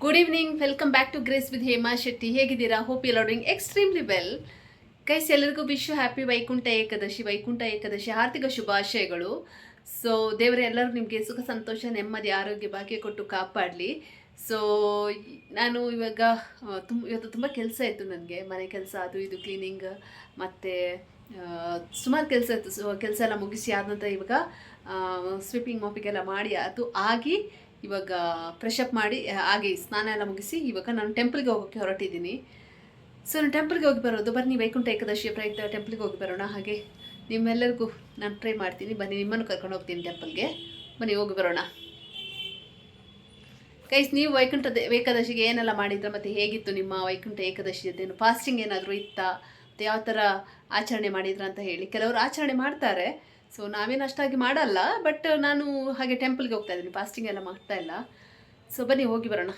Good evening welcome back to grace with Hema Shetty ಹೇಗಿದ್ದೀರಾ? Hope you doing extremely well guys ಎಲ್ಲರಿಗೂ ವಿಶ್ವ happy Vaikuntha Ekadashi Vaikuntha Ekadashi ಆರ್ಥಿಕ ಶುಭಾಶಯಗಳು. So ದೇವರೆಲ್ಲರೂ ನಿಮಗೆ ಸುಖ, ಸಂತೋಷ, ನೆಮ್ಮದಿ, ಆರೋಗ್ಯ, ಭಾಗ್ಯ ಕೊಟ್ಟು ಕಾಪಾಡಲಿ. ಸೊ ನಾನು ಇವಾಗ ತುಂಬ ಇವತ್ತು ತುಂಬ ಕೆಲಸ ಇತ್ತು ನನಗೆ. ಮನೆ ಕೆಲಸ, ಅದು ಇದು ಕ್ಲೀನಿಂಗ್ ಮತ್ತು ಸುಮಾರು ಕೆಲಸ ಇತ್ತು. ಸೊ ಕೆಲಸ ಎಲ್ಲ ಮುಗಿಸಿ ಆದ ನಂತರ ಇವಾಗ ಸ್ವಿಪ್ಪಿಂಗ್ ಮಾಪಿಗೆಲ್ಲ ಮಾಡಿ ಅದು ಆಗಿ ಇವಾಗ ಫ್ರೆಶ್ ಅಪ್ ಮಾಡಿ ಹಾಗೆ ಸ್ನಾನ ಎಲ್ಲ ಮುಗಿಸಿ ಇವಾಗ ನಾನು ಟೆಂಪಲ್ಗೆ ಹೋಗೋಕ್ಕೆ ಹೊರಟಿದ್ದೀನಿ. ಸೊ ನಾನು ಟೆಂಪಲ್ಗೆ ಹೋಗಿ ಬರೋದು, ಬನ್ನಿ ವೈಕುಂಠ ಏಕಾದಶಿ ಪ್ರಯುಕ್ತ ಟೆಂಪಲ್ಗೆ ಹೋಗಿ ಬರೋಣ, ಹಾಗೆ ನಿಮ್ಮೆಲ್ಲರಿಗೂ ನಾನು ಟ್ರೈ ಮಾಡ್ತೀನಿ. ಬನ್ನಿ, ನಿಮ್ಮನ್ನು ಕರ್ಕೊಂಡು ಹೋಗ್ತೀನಿ ಟೆಂಪಲ್ಗೆ ಬನ್ನಿ, ಹೋಗಿ ಬರೋಣ. ಕೈಸ್ ನೀವು ವೈಕುಂಠ ಏಕಾದಶಿಗೆ ಏನೆಲ್ಲ ಮಾಡಿದ್ರೆ, ಮತ್ತು ಹೇಗಿತ್ತು ನಿಮ್ಮ ವೈಕುಂಠ ಏಕಾದಶಿಯದ್ದೇನು ಫಾಸ್ಟಿಂಗ್ ಏನಾದರೂ ಇತ್ತಾ? ಮತ್ತು ಯಾವ ಥರ ಆಚರಣೆ ಮಾಡಿದ್ರ ಅಂತ ಹೇಳಿ. ಕೆಲವರು ಆಚರಣೆ ಮಾಡ್ತಾರೆ ಸೊ ನಾವೇನು ಅಷ್ಟಾಗಿ ಮಾಡಲ್ಲ ಬಟ್ ನಾನು ಹಾಗೆ ಟೆಂಪಲ್ಗೆ ಹೋಗ್ತಾ ಇದ್ದೀನಿ ಫಾಸ್ಟಿಂಗ್ ಎಲ್ಲ ಮಾಡ್ತಾ ಇಲ್ಲ. ಸೊ ಬನ್ನಿ, ಹೋಗಿ ಬರೋಣ.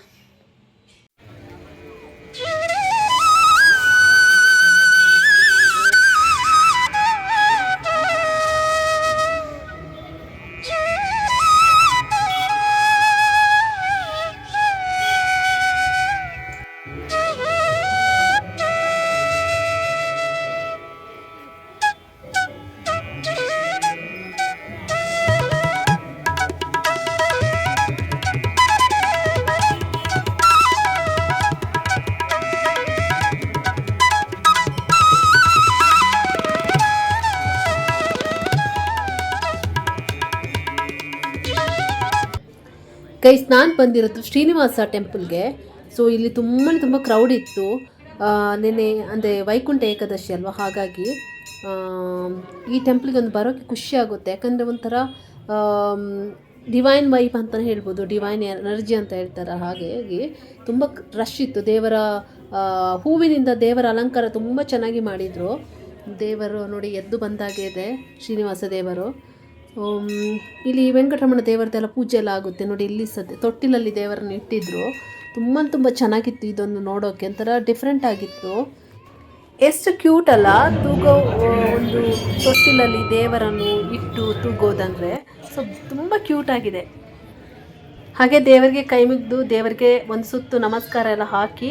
ಗೈಸ್ ನಾನು ಬಂದಿರೋದು ಶ್ರೀನಿವಾಸ ಟೆಂಪಲ್ಗೆ. ಸೊ ಇಲ್ಲಿ ತುಂಬಾ ತುಂಬ ಕ್ರೌಡ್ ಇತ್ತು. ನೆನೆ ಅಂದರೆ ವೈಕುಂಠ ಏಕಾದಶಿ ಅಲ್ವಾ? ಹಾಗಾಗಿ ಈ ಟೆಂಪಲ್ಗೆ ಒಂದು ಬರೋಕ್ಕೆ ಖುಷಿ ಆಗುತ್ತೆ. ಯಾಕಂದರೆ ಒಂಥರ ಡಿವೈನ್ ವೈಫ್ ಅಂತಲೇ ಹೇಳ್ಬೋದು. ಡಿವೈನ್ ಎನರ್ಜಿ ಅಂತ ಹೇಳ್ತಾರೆ ಹಾಗಾಗಿ ತುಂಬ ರಶ್ ಇತ್ತು. ದೇವರ ಹೂವಿನಿಂದ ದೇವರ ಅಲಂಕಾರ ತುಂಬ ಚೆನ್ನಾಗಿ ಮಾಡಿದರು. ದೇವರು ನೋಡಿ ಎದ್ದು ಬಂದಾಗೆ ಇದೆ ಶ್ರೀನಿವಾಸ ದೇವರು. ಇಲ್ಲಿ ವೆಂಕಟರಮಣ ದೇವರದೆಲ್ಲ ಪೂಜೆ ಎಲ್ಲ ಆಗುತ್ತೆ. ನೋಡಿ, ಇಲ್ಲಿ ಸದ್ಯ ತೊಟ್ಟಿಲಲ್ಲಿ ದೇವರನ್ನು ಇಟ್ಟಿದ್ರು. ತುಂಬ ತುಂಬ ಚೆನ್ನಾಗಿತ್ತು ಇದೊಂದು ನೋಡೋಕ್ಕೆ ಒಂಥರ ಡಿಫ್ರೆಂಟ್ ಆಗಿತ್ತು. ಎಷ್ಟು ಕ್ಯೂಟ್ ಅಲ್ಲ. ತೂಗೋ ಒಂದು ತೊಟ್ಟಿಲಲ್ಲಿ ದೇವರನ್ನು ಇಟ್ಟು ತೂಗೋದಂದರೆ. ಸೊ ತುಂಬ ಕ್ಯೂಟ್ ಆಗಿದೆ. ಹಾಗೆ ದೇವರಿಗೆ ಕೈ ಮುಗಿದು ದೇವರಿಗೆ ಒಂದು ಸುತ್ತು ನಮಸ್ಕಾರ ಎಲ್ಲ ಹಾಕಿ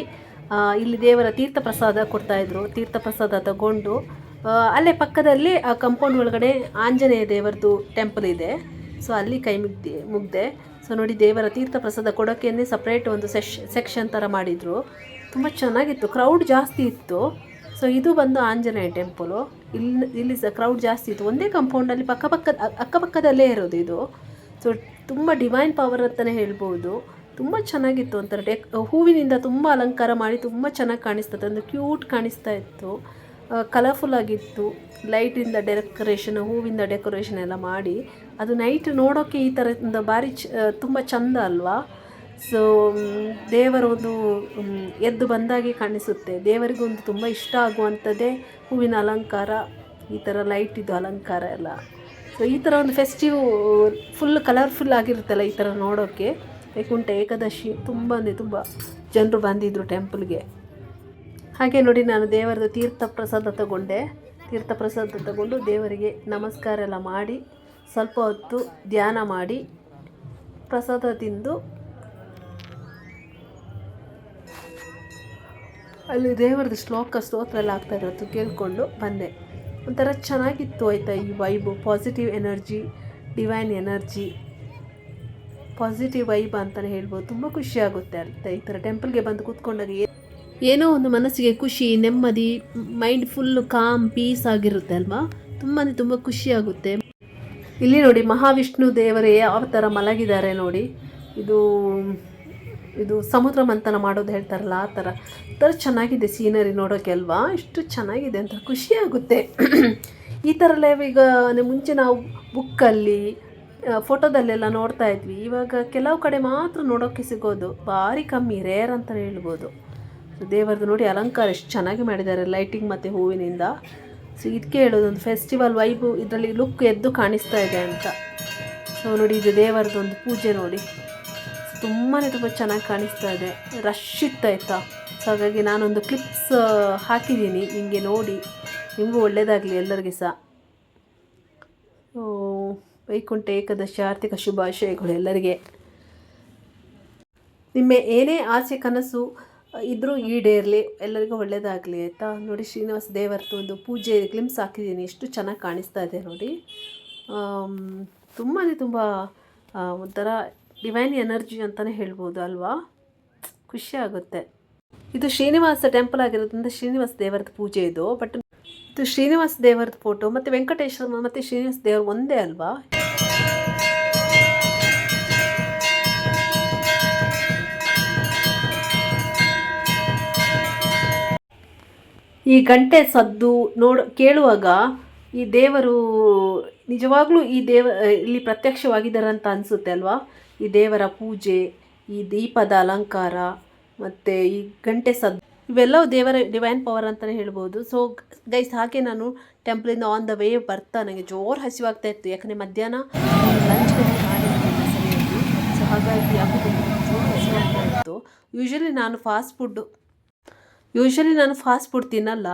ಇಲ್ಲಿ ದೇವರ ತೀರ್ಥ ಪ್ರಸಾದ ಕೊಡ್ತಾಯಿದ್ರು ತೀರ್ಥ ಪ್ರಸಾದ ತಗೊಂಡು ಅಲ್ಲೇ ಪಕ್ಕದಲ್ಲಿ ಆ ಕಂಪೌಂಡ್ ಒಳಗಡೆ ಆಂಜನೇಯ ದೇವರದು ಟೆಂಪಲ್ ಇದೆ. ಸೊ ಅಲ್ಲಿ ಕೈ ಮುಗ್ದಿ, ಮುಗ್ದೆ. ಸೊ ನೋಡಿ, ದೇವರ ತೀರ್ಥ ಪ್ರಸಾದ ಕೊಡೋಕೆನೇ ಸಪ್ರೇಟ್ ಒಂದು ಸೆಶ್ ಸೆಕ್ಷನ್ ಥರ ಮಾಡಿದರು. ತುಂಬ ಚೆನ್ನಾಗಿತ್ತು. ಕ್ರೌಡ್ ಜಾಸ್ತಿ ಇತ್ತು. ಸೊ ಇದು ಬಂದು ಆಂಜನೇಯ ಟೆಂಪಲು ಇಲ್ಲಿ ಇಲ್ಲಿ ಸಹ ಕ್ರೌಡ್ ಜಾಸ್ತಿ ಇತ್ತು. ಒಂದೇ ಕಂಪೌಂಡಲ್ಲಿ ಪಕ್ಕಪಕ್ಕದ ಅಕ್ಕಪಕ್ಕದಲ್ಲೇ ಇರೋದು ಇದು. ಸೊ ತುಂಬ ಡಿವೈನ್ ಪವರ್ ಅಂತಲೇ ಹೇಳ್ಬೋದು. ತುಂಬ ಚೆನ್ನಾಗಿತ್ತು ಡೆಕ್ ಹೂವಿನಿಂದ ತುಂಬ ಅಲಂಕಾರ ಮಾಡಿ ತುಂಬ ಚೆನ್ನಾಗಿ ಕಾಣಿಸ್ತದೆ. ಒಂದು ಕ್ಯೂಟ್ ಕಾಣಿಸ್ತಾ ಇತ್ತು. ಕಲರ್ಫುಲ್ ಆಗಿತ್ತು ಲೈಟಿಂದ ಡೆಕೋರೇಷನ್ ಹೂವಿಂದ ಡೆಕೋರೇಷನ್ ಎಲ್ಲ ಮಾಡಿ, ಅದು ನೈಟ್ ನೋಡೋಕ್ಕೆ ಈ ಥರದಿಂದ ಭಾರಿ ಚ ತುಂಬ ಚಂದ ಅಲ್ವಾ? ಸೊ ದೇವರೊಂದು ಎದ್ದು ಬಂದಾಗೆ ಕಾಣಿಸುತ್ತೆ. ದೇವರಿಗೊಂದು ತುಂಬ ಇಷ್ಟ ಆಗುವಂಥದ್ದೇ ಹೂವಿನ ಅಲಂಕಾರ, ಈ ಥರ ಲೈಟ್ ಅಲಂಕಾರ ಎಲ್ಲ. ಸೊ ಈ ಥರ ಒಂದು ಫೆಸ್ಟಿವ್ ಫುಲ್ ಕಲರ್ಫುಲ್ ಆಗಿರುತ್ತಲ್ಲ ಈ ಥರ ನೋಡೋಕ್ಕೆ ವೈಕುಂಠ ಏಕಾದಶಿ ತುಂಬ ಅಂದರೆ ತುಂಬ ಜನರು ಬಂದಿದ್ದರು ಟೆಂಪಲ್ಗೆ ಹಾಗೆ ನೋಡಿ ನಾನು ದೇವರದು ತೀರ್ಥ ಪ್ರಸಾದ ತಗೊಂಡೆ. ತೀರ್ಥ ಪ್ರಸಾದ ತಗೊಂಡು ದೇವರಿಗೆ ನಮಸ್ಕಾರ ಎಲ್ಲ ಮಾಡಿ, ಸ್ವಲ್ಪ ಹೊತ್ತು ಧ್ಯಾನ ಮಾಡಿ, ಪ್ರಸಾದ ತಿಂದು ಅಲ್ಲಿ ದೇವರದ್ದು ಶ್ಲೋಕ ಸ್ತೋತ್ರ ಎಲ್ಲ ಆಗ್ತಾ ಇರೋದು ಕೇಳಿಕೊಂಡು ಬಂದೆ. ಒಂಥರ ಚೆನ್ನಾಗಿತ್ತು ಆಯಿತಾ ಈ vibe positive energy divine energy positive vibe ಅಂತಲೇ ಹೇಳ್ಬೋದು. ತುಂಬ ಖುಷಿ ಆಗುತ್ತೆ ಆಯ್ತಾ ಈ ಥರ ಟೆಂಪಲ್ಗೆ ಬಂದು ಕೂತ್ಕೊಂಡಾಗ ಏ- ಏನೋ ಒಂದು ಮನಸ್ಸಿಗೆ ಖುಷಿ, ನೆಮ್ಮದಿ ಮೈಂಡ್ ಫುಲ್ಲು ಕಾಮ್ ಪೀಸ್ ಆಗಿರುತ್ತೆ ಅಲ್ವಾ? ತುಂಬಾ ತುಂಬ ಖುಷಿಯಾಗುತ್ತೆ ಇಲ್ಲಿ ನೋಡಿ ಮಹಾವಿಷ್ಣು ದೇವರೇ ಯಾವ ಥರ ಮಲಗಿದ್ದಾರೆ ನೋಡಿ. ಇದು ಇದು ಸಮುದ್ರ ಮಂಥನ ಮಾಡೋದು ಹೇಳ್ತಾರಲ್ಲ ಆ ಥರ ಥರ ಚೆನ್ನಾಗಿದೆ ಸೀನರಿ ನೋಡೋಕ್ಕೆ ಅಲ್ವಾ? ಇಷ್ಟು ಚೆನ್ನಾಗಿದೆ ಅಂತ ಖುಷಿ ಆಗುತ್ತೆ. ಈ ಥರ ಎಲ್ಲ ಈಗ ಮುಂಚೆ ನಾವು ಬುಕ್ಕಲ್ಲಿ ಫೋಟೋದಲ್ಲೆಲ್ಲ ನೋಡ್ತಾ ಇದ್ವಿ. ಇವಾಗ ಕೆಲವು ಕಡೆ ಮಾತ್ರ ನೋಡೋಕ್ಕೆ ಸಿಗೋದು. ಭಾರಿ ಕಮ್ಮಿ ರೇರ್ ಅಂತ ಹೇಳ್ಬೋದು. ದೇವರದ್ದು ನೋಡಿ ಅಲಂಕಾರ ಎಷ್ಟು ಚೆನ್ನಾಗಿ ಮಾಡಿದ್ದಾರೆ ಲೈಟಿಂಗ್ ಮತ್ತು ಹೂವಿನಿಂದ. ಸೊ ಇದಕ್ಕೆ ಹೇಳೋದು ಒಂದು ಫೆಸ್ಟಿವಲ್ ವೈಬು ಇದರಲ್ಲಿ ಲುಕ್ ಎದ್ದು ಕಾಣಿಸ್ತಾ ಇದೆ ಅಂತ. ಸೊ ನೋಡಿ ಇದು ದೇವರದ್ದು ಒಂದು ಪೂಜೆ ನೋಡಿ. ತುಂಬಾ ತುಂಬ ಚೆನ್ನಾಗಿ ಕಾಣಿಸ್ತಾ ಇದೆ. ರಶ್ ಇತ್ತಾಯ್ತಾ ಸೊ ಹಾಗಾಗಿ ನಾನೊಂದು ಕ್ಲಿಪ್ಸ್ ಹಾಕಿದ್ದೀನಿ. ನಿಮಗೆ ನೋಡಿ. ನಿಮಗೂ ಒಳ್ಳೆಯದಾಗಲಿ ಎಲ್ಲರಿಗೆ ಸಹ. ವೈಕುಂಠ ಏಕಾದಶಿ ಆರ್ಥಿಕ ಶುಭಾಶಯಗಳು ಎಲ್ಲರಿಗೆ. ನಿಮ್ಮ ಏನೇ ಆಸೆ, ಕನಸು ಇದ್ರೂ ಈಡೇರಲಿ, ಎಲ್ಲರಿಗೂ ಒಳ್ಳೇದಾಗಲಿ ಆಯಿತಾ? ನೋಡಿ ಶ್ರೀನಿವಾಸ ದೇವರದ್ದು ಒಂದು ಪೂಜೆ ಗ್ಲಿಮ್ಸ್ ಹಾಕಿದ್ದೀನಿ. ಎಷ್ಟು ಚೆನ್ನಾಗಿ ಕಾಣಿಸ್ತಾ ಇದೆ ನೋಡಿ. ತುಂಬಾ ತುಂಬ ಒಂಥರ ಡಿವೈನ್ ಎನರ್ಜಿ ಅಂತಲೇ ಹೇಳ್ಬೋದು ಅಲ್ವಾ? ಖುಷಿ ಆಗುತ್ತೆ. ಇದು ಶ್ರೀನಿವಾಸ ಟೆಂಪಲ್ ಆಗಿರೋದ್ರಿಂದ ಶ್ರೀನಿವಾಸ ದೇವರದ ಪೂಜೆ ಇದು. ಬಟ್ ಇದು ಶ್ರೀನಿವಾಸ ದೇವರದ ಫೋಟೋ ಮತ್ತು ವೆಂಕಟೇಶ್ವರ ಮತ್ತು ಶ್ರೀನಿವಾಸ ದೇವರು ಒಂದೇ ಅಲ್ವಾ? ಈ ಗಂಟೆ ಸದ್ದು ನೋಡ ಕೇಳುವಾಗ ಈ ದೇವರು ನಿಜವಾಗ್ಲೂ ಈ ದೇವ, ಇಲ್ಲಿ ಪ್ರತ್ಯಕ್ಷವಾಗಿದ್ದಾರೆ ಅಂತ ಅನಿಸುತ್ತೆ ಅಲ್ವಾ? ಈ ದೇವರ ಪೂಜೆ, ಈ ದೀಪದ ಅಲಂಕಾರ, ಮತ್ತು ಈ ಗಂಟೆ ಸದ್ದು, ಇವೆಲ್ಲವೂ ದೇವರ ಡಿವೈನ್ ಪವರ್ ಅಂತಲೇ ಹೇಳ್ಬೋದು. ಸೊ ಗೈಸ್ ಹಾಗೆ ನಾನು ಟೆಂಪಲಿಂದ ಆನ್ ದ ವೇ ಬರ್ತಾ ನನಗೆ ಜೋರು ಹಸಿವಾಗ್ತಾ ಇತ್ತು. ಯಾಕಂದರೆ ಮಧ್ಯಾಹ್ನ ಲಂಚ್ ಸೊ ಹಾಗಾಗಿ ಯಾಕೋ ಜೋರು ಹಸಿವಾಗ್ತಾ ಇತ್ತು. ಯೂಶ್ವಲಿ ನಾನು ಫಾಸ್ಟ್ ಫುಡ್ಡು ಯೂಶ್ವಲಿ ನಾನು ಫಾಸ್ಟ್ ಫುಡ್ ತಿನ್ನಲ್ಲ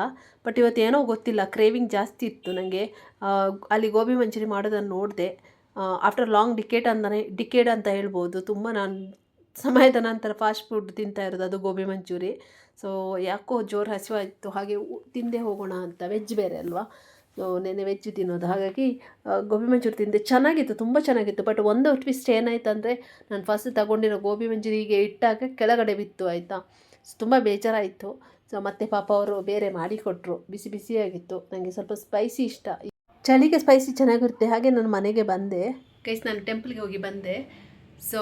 ಬಟ್ ಇವತ್ತು ಏನೋ ಗೊತ್ತಿಲ್ಲ ಕ್ರೇವಿಂಗ್ ಜಾಸ್ತಿ ಇತ್ತು ನನಗೆ ಅಲ್ಲಿ ಗೋಬಿ ಮಂಚೂರಿ ಮಾಡೋದನ್ನು ನೋಡಿದೆ. ಆಫ್ಟರ್ ಲಾಂಗ್ ಡಿಕೇಟ್ ಅಂತಲೇ ಡಿಕೇಡ್ ಅಂತ ಹೇಳ್ಬೋದು. ತುಂಬ ನಾನು, ಸಮಯದ ನಂತರ ಫಾಸ್ಟ್ ಫುಡ್ ತಿಂತಾ ಇರೋದು ಅದು ಗೋಬಿ ಮಂಚೂರಿ. ಸೊ ಯಾಕೋ ಜೋರು ಹಸಿವಾಯಿತು. ಹಾಗೆ ತಿಂದೆ ಹೋಗೋಣ ಅಂತ ವೆಜ್ ಬೇರೆ ಅಲ್ವಾ? ಸೊ ನೆನೆ ವೆಜ್ ತಿನ್ನೋದು. ಹಾಗಾಗಿ ಗೋಬಿ ಮಂಚೂರಿ ತಿಂದೆ. ಚೆನ್ನಾಗಿತ್ತು, ತುಂಬ ಚೆನ್ನಾಗಿತ್ತು. ಬಟ್ ಒಂದು ಟ್ವಿಸ್ಟ್ ಏನಾಯ್ತು ಅಂದರೆ ನಾನು ಫಸ್ಟ್ ತಗೊಂಡಿರೋ ಗೋಬಿ ಮಂಚೂರಿಗೆ ಇಟ್ಟಾಗ ಕೆಳಗಡೆ ಬಿತ್ತು, ಆಯಿತಾ? ತುಂಬ ಬೇಜಾರಾಯಿತು. ಸೊ ಮತ್ತೆ ಪಾಪ ಅವರು ಬೇರೆ ಮಾಡಿಕೊಟ್ರು ಬಿಸಿ ಬಿಸಿಯಾಗಿತ್ತು. ನನಗೆ ಸ್ವಲ್ಪ ಸ್ಪೈಸಿ ಇಷ್ಟ. ಚಳಿಗೆ ಸ್ಪೈಸಿ ಚೆನ್ನಾಗಿರುತ್ತೆ. ಹಾಗೆ ನಾನು ಮನೆಗೆ ಬಂದೆ. ಕೈಸ್ ನಾನು ಟೆಂಪಲ್ಗೆ ಹೋಗಿ ಬಂದೆ. ಸೊ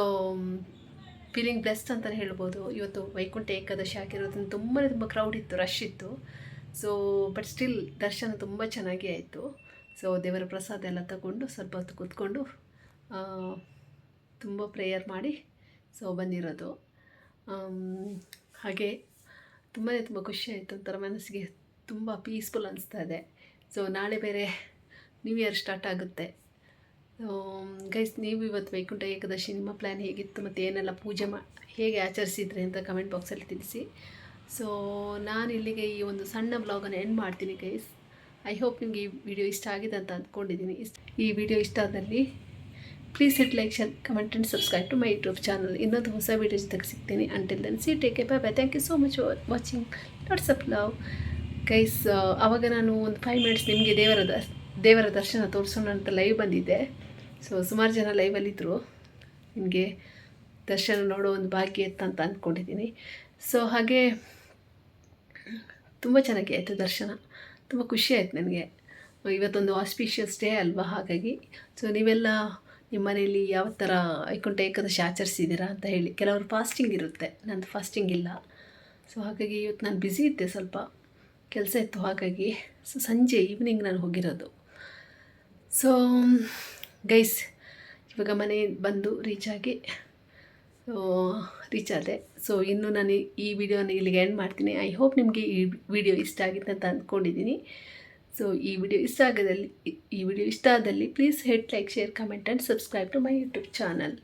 ಫೀಲಿಂಗ್ ಬ್ಲೆಸ್ಡ್ ಅಂತಲೇ ಹೇಳ್ಬೋದು. ಇವತ್ತು ವೈಕುಂಠ ಏಕಾದಶಿ ಆಗಿರೋದ್ರಿಂದ ತುಂಬಾ ತುಂಬ ಕ್ರೌಡ್ ಇತ್ತು ರಶ್ ಇತ್ತು. ಸೊ ಬಟ್ ಸ್ಟಿಲ್ ದರ್ಶನ ತುಂಬ ಚೆನ್ನಾಗಿ ಆಯಿತು. ಸೊ ದೇವರ ಪ್ರಸಾದ ಎಲ್ಲ ತಗೊಂಡು ಸ್ವಲ್ಪ ಹೊತ್ತು ಕೂತ್ಕೊಂಡು ತುಂಬ ಪ್ರೇಯರ್ ಮಾಡಿ ಸೊ ಬಂದಿರೋದು. ಆಮ್, ಹಾಗೆ ತುಂಬಾ ತುಂಬ ಖುಷಿ ಆಯಿತು. ಒಂಥರ ಮನಸ್ಸಿಗೆ ತುಂಬ ಪೀಸ್ಫುಲ್ ಅನಿಸ್ತಾ ಇದೆ. ಸೊ ನಾಳೆ ಬೇರೆ ನ್ಯೂ ಇಯರ್ ಸ್ಟಾರ್ಟ್ ಆಗುತ್ತೆ. ಗೈಸ್ ನೀವು ಇವತ್ತು ವೈಕುಂಠ ಏಕಾದಶಿ ನಿಮ್ಮ ಪ್ಲ್ಯಾನ್ ಹೇಗಿತ್ತು ಮತ್ತು ಏನೆಲ್ಲ ಪೂಜೆ ಮಾ, ಹೇಗೆ ಆಚರಿಸಿದ್ರಿ ಅಂತ ಕಮೆಂಟ್ ಬಾಕ್ಸಲ್ಲಿ ತಿಳಿಸಿ. ಸೊ ನಾನು ಇಲ್ಲಿಗೆ ಈ ಒಂದು ಸಣ್ಣ ಬ್ಲಾಗನ್ನು ಎಂಡ್ ಮಾಡ್ತೀನಿ ಗೈಸ್ ಐ ಹೋಪ್ ನಿಮಗೆ ಈ ವಿಡಿಯೋ ಇಷ್ಟ ಆಗಿದೆ ಅಂತ ಅಂದ್ಕೊಂಡಿದ್ದೀನಿ. ಈ ವಿಡಿಯೋ ಇಷ್ಟ ಆದಲ್ಲಿ please hit like share comment and subscribe to my YouTube channel ಇನ್ನೊಂದು ಹೊಸ ವೀಡಿಯೋ ಜೊತೆಗೆ ಸಿಗ್ತೀನಿ. Until then see take bye bye thank you so much for watching lots of love guys ಆವಾಗ ನಾನು ಒಂದು ಫೈವ್ ಮಿನಿಟ್ಸ್ ನಿಮಗೆ ದೇವರ ದೇವರ ದರ್ಶನ ತೋರಿಸೋಣ ಅಂತ ಲೈವ್ ಬಂದಿದ್ದೆ. ಸೊ ಸುಮಾರು ಜನ ಲೈವಲ್ಲಿದ್ದರು ನಿಮಗೆ ದರ್ಶನ ನೋಡೋ ಒಂದು ಭಾಗ್ಯ ಅಂತ ಅಂದ್ಕೊಂಡಿದ್ದೀನಿ ಸೊ ಹಾಗೆ ತುಂಬ ಚೆನ್ನಾಗಿ ಆಯಿತು ದರ್ಶನ. ತುಂಬ ಖುಷಿ ಆಯ್ತು ನನಗೆ. ಇವತ್ತೊಂದು ಆಸ್ಪಿಷಿಯಸ್ ಡೇ ಅಲ್ವಾ ಹಾಗಾಗಿ. ಸೊ ನೀವೆಲ್ಲ ನಿಮ್ಮ ಮನೆಯಲ್ಲಿ ಯಾವ ಥರ ವೈಕುಂಠ ಏಕಾದಶಿ ಆಚರಿಸಿದ್ದೀರಾ ಅಂತ ಹೇಳಿ. ಕೆಲವರು ಫಾಸ್ಟಿಂಗ್ ಇರುತ್ತೆ, ನಂದು ಫಾಸ್ಟಿಂಗ್ ಇಲ್ಲ. ಸೊ ಹಾಗಾಗಿ ಇವತ್ತು ನಾನು ಬ್ಯುಸಿ ಇದ್ದೆ ಸ್ವಲ್ಪ ಕೆಲಸ ಇತ್ತು, ಹಾಗಾಗಿ ಸೊ ಸಂಜೆ ಈವ್ನಿಂಗ್ ನಾನು ಹೋಗಿರೋದು. ಸೊ ಗೈಸ್ ಇವಾಗ ಮನೆ ಬಂದು ರೀಚ್ ಆಗಿ ರೀಚ್ ಆದೆ. ಸೊ ಇನ್ನು ನಾನು ಈ ವಿಡಿಯೋನ ಇಲ್ಲಿಗೆ ಎಂಡ್ ಮಾಡ್ತೀನಿ. ಐ ಹೋಪ್ ನಿಮಗೆ ಈ ವಿಡಿಯೋ ಇಷ್ಟ ಆಗಿತ್ತು ಅಂತ ಅಂದ್ಕೊಂಡಿದ್ದೀನಿ. ಸೊ ಈ ವಿಡಿಯೋ ಇಷ್ಟ ಆಗದಲ್ಲಿ, ಈ ವಿಡಿಯೋ ಇಷ್ಟ ಆದಲ್ಲಿ please hit like share comment and subscribe to my YouTube channel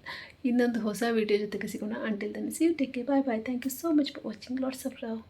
ಇನ್ನೊಂದು ಹೊಸ ವಿಡಿಯೋ ಜೊತೆಗೆ ಸಿಗೋಣ. Until then see you take bye bye thank you so much for watching lots of love